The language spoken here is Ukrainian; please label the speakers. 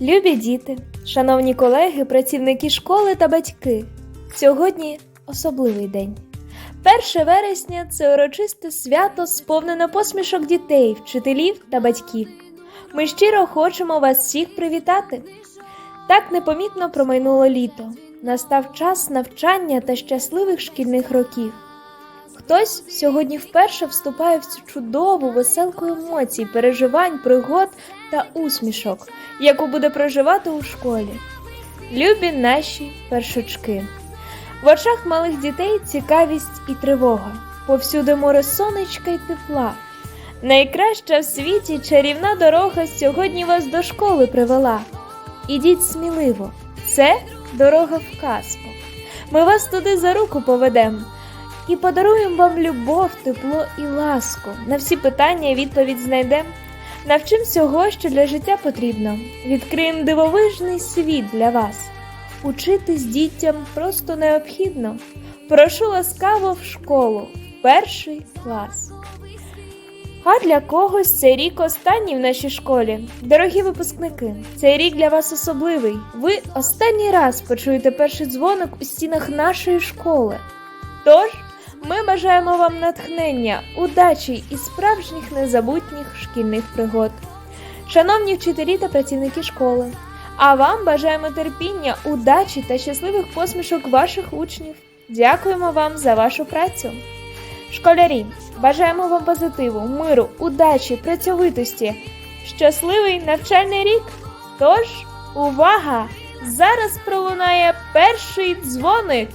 Speaker 1: Любі діти, шановні колеги, працівники школи та батьки. Сьогодні особливий день. 1 вересня це урочисте свято, сповнене посмішок дітей, вчителів та батьків. Ми щиро хочемо вас всіх привітати. Так непомітно промайнуло літо. Настав час навчання та щасливих шкільних років. Хтось сьогодні вперше вступає в цю чудову веселку емоцій, переживань, пригод та усмішок, яку буде проживати у школі. Любі наші першачки. В очах малих дітей цікавість і тривога, повсюди море сонечка й тепла. Найкраща в світі чарівна дорога сьогодні вас до школи привела. Ідіть сміливо, це дорога в казку. Ми вас туди за руку поведемо і подаруємо вам любов, тепло і ласку. На всі питання відповідь знайдемо. Навчим всього, що для життя потрібно. Відкриємо дивовижний світ для вас. Учитись дітям просто необхідно. Прошу ласкаво в школу, перший клас. А для когось цей рік останній в нашій школі. Дорогі випускники, цей рік для вас особливий. Ви останній раз почуєте перший дзвоник у стінах нашої школи. Тож, ми бажаємо вам натхнення, удачі і справжніх незабутніх шкільних пригод. Шановні вчителі та працівники школи, а вам бажаємо терпіння, удачі та щасливих посмішок ваших учнів. Дякуємо вам за вашу працю. Школярі, бажаємо вам позитиву, миру, удачі, працьовитості, щасливий навчальний рік. Тож, увага! Зараз пролунає перший дзвоник.